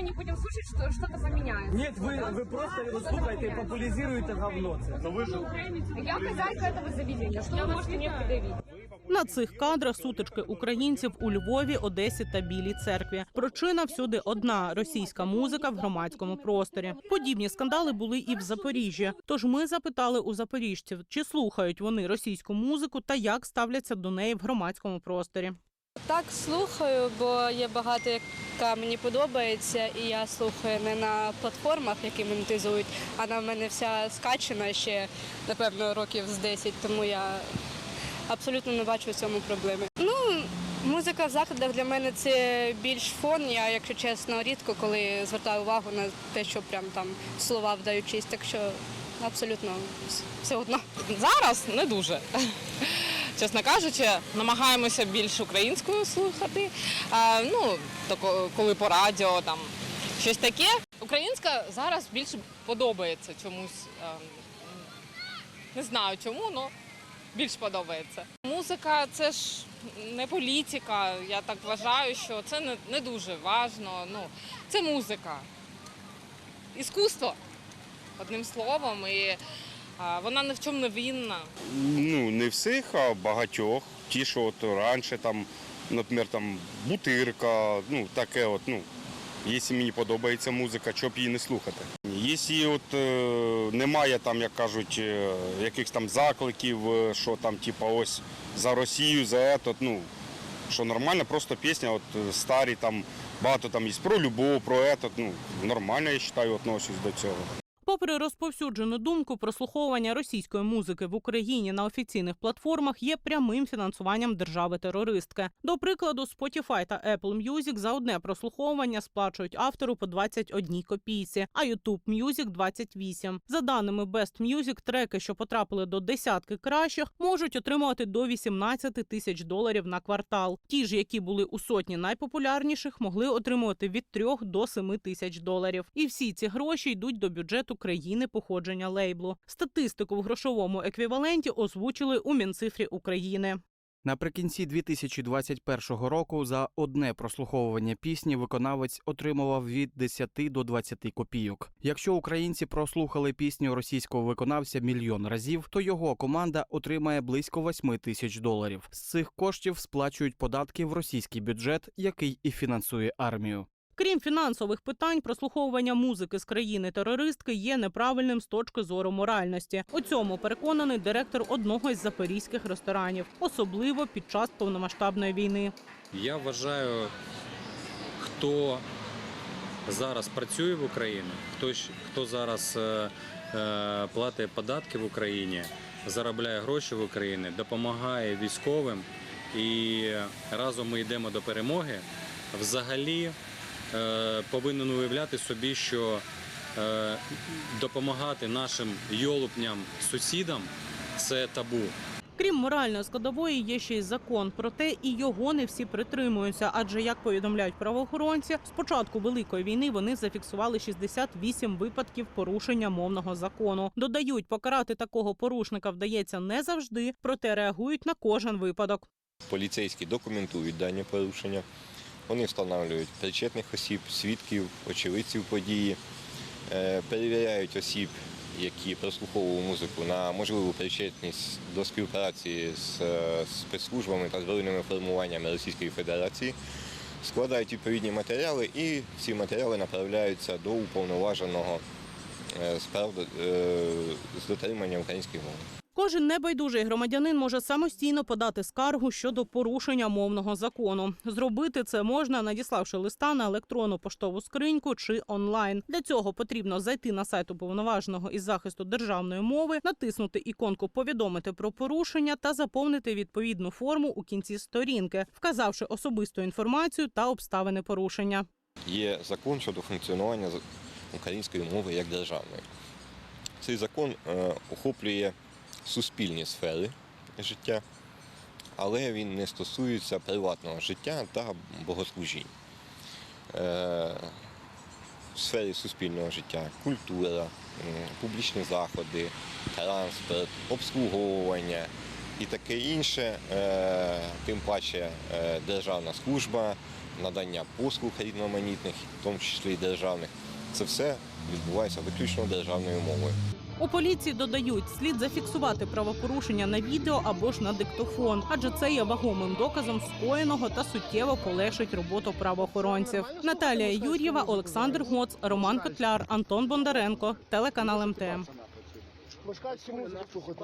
мы не будем слушать, что что-то заменяется. Нет, вы, вы просто его слухаете и популяризируете говно. це. Я хозяйка этого заведения. Что вы можете мне предъявить? На цих кадрах сутички українців у Львові, Одесі та Білій церкві. Причина всюди одна російська музика в громадському просторі. Подібні скандали були і в Запоріжжі. Тож ми запитали у запоріжців, чи слухають вони російську музику та як ставляться до неї в громадському просторі. Так, слухаю, бо є багато, яка мені подобається, і я слухаю не на платформах, які монетизують, а на мене вся скачена ще, напевно, років з 10, тому я абсолютно не бачу в цьому проблеми. Ну, музика в заходах для мене це більш фон. Я, якщо чесно, рідко коли звертаю увагу на те, що прям там слова вдаючись, так що абсолютно все одно. Зараз не дуже. Чесно кажучи, намагаємося більш українською слухати. Ну, тако- коли по радіо там щось таке. Українська зараз більше подобається чомусь. Не знаю чому, але більш подобається. Музика це ж не політика. Я так вважаю, що це не, не дуже важно. Ну, це музика. Іскусство, одним словом. І вона ні в чому не винна. Ну, не всіх, а багатьох. Ті, що от раніше там, наприклад, там бутирка, ну таке от, ну. Якщо мені подобається музика, чого б її не слухати. Якщо от е, немає там, як кажуть, е, якихось там закликів, е, що там, типу, ось за Росію, за етот, ну що нормально, просто пісня, от старі там багато там є про любов, про етот, ну нормально, я вважаю, отношусь до цього. Попри розповсюджену думку, прослуховування російської музики в Україні на офіційних платформах є прямим фінансуванням держави-терористки. До прикладу, Spotify та Apple Music за одне прослуховування сплачують автору по 21 копійці, а YouTube Music – 28. За даними Best Music, треки, що потрапили до десятки кращих, можуть отримувати до 18 тисяч доларів на квартал. Ті ж, які були у сотні найпопулярніших, могли отримувати від 3 до 7 тисяч доларів. І всі ці гроші йдуть до бюджету країни походження лейблу. Статистику в грошовому еквіваленті озвучили у Мінцифрі України. Наприкінці 2021 року за одне прослуховування пісні виконавець отримував від 10 до 20 копійок. Якщо українці прослухали пісню російського виконавця мільйон разів, то його команда отримає близько 8 тисяч доларів. З цих коштів сплачують податки в російський бюджет, який і фінансує армію. Крім фінансових питань, прослуховування музики з країни терористки є неправильним з точки зору моральності. У цьому переконаний директор одного із запорізьких ресторанів, особливо під час повномасштабної війни. Я вважаю, хто зараз працює в Україні, хто, хто зараз е, е, платить податки в Україні, заробляє гроші в Україні, допомагає військовим і разом ми йдемо до перемоги, взагалі повинен уявляти собі, що е, допомагати нашим йолупням, сусідам це табу. Крім моральної складової, є ще й закон. Проте і його не всі притримуються. Адже як повідомляють правоохоронці, з початку великої війни вони зафіксували 68 випадків порушення мовного закону. Додають, покарати такого порушника вдається не завжди, проте реагують на кожен випадок. Поліцейські документують дані порушення. Вони встановлюють причетних осіб, свідків, очевидців події, е, перевіряють осіб, які прослуховували музику на можливу причетність до співпраці з е, спецслужбами та збройними формуваннями Російської Федерації, складають відповідні матеріали і ці матеріали направляються до уповноваженого справ е, з дотримання української мови. Кожен небайдужий громадянин може самостійно подати скаргу щодо порушення мовного закону. Зробити це можна, надіславши листа на електронну поштову скриньку чи онлайн. Для цього потрібно зайти на сайт уповноваженого із захисту державної мови, натиснути іконку Повідомити про порушення та заповнити відповідну форму у кінці сторінки, вказавши особисту інформацію та обставини порушення. Є закон щодо функціонування української мови як державної. Цей закон е, охоплює суспільні сфери життя, але він не стосується приватного життя та богослужінь. Е, в сфері суспільного життя культура, публічні заходи, транспорт, обслуговування і таке інше, е, тим паче е, державна служба, надання послуг різноманітних, в тому числі і державних. Це все відбувається виключно державною мовою. У поліції додають, слід зафіксувати правопорушення на відео або ж на диктофон, адже це є вагомим доказом скоєного та суттєво полегшить роботу правоохоронців. Наталія Юр'єва, Олександр Гоц, Роман Котляр, Антон Бондаренко, телеканал МТМ.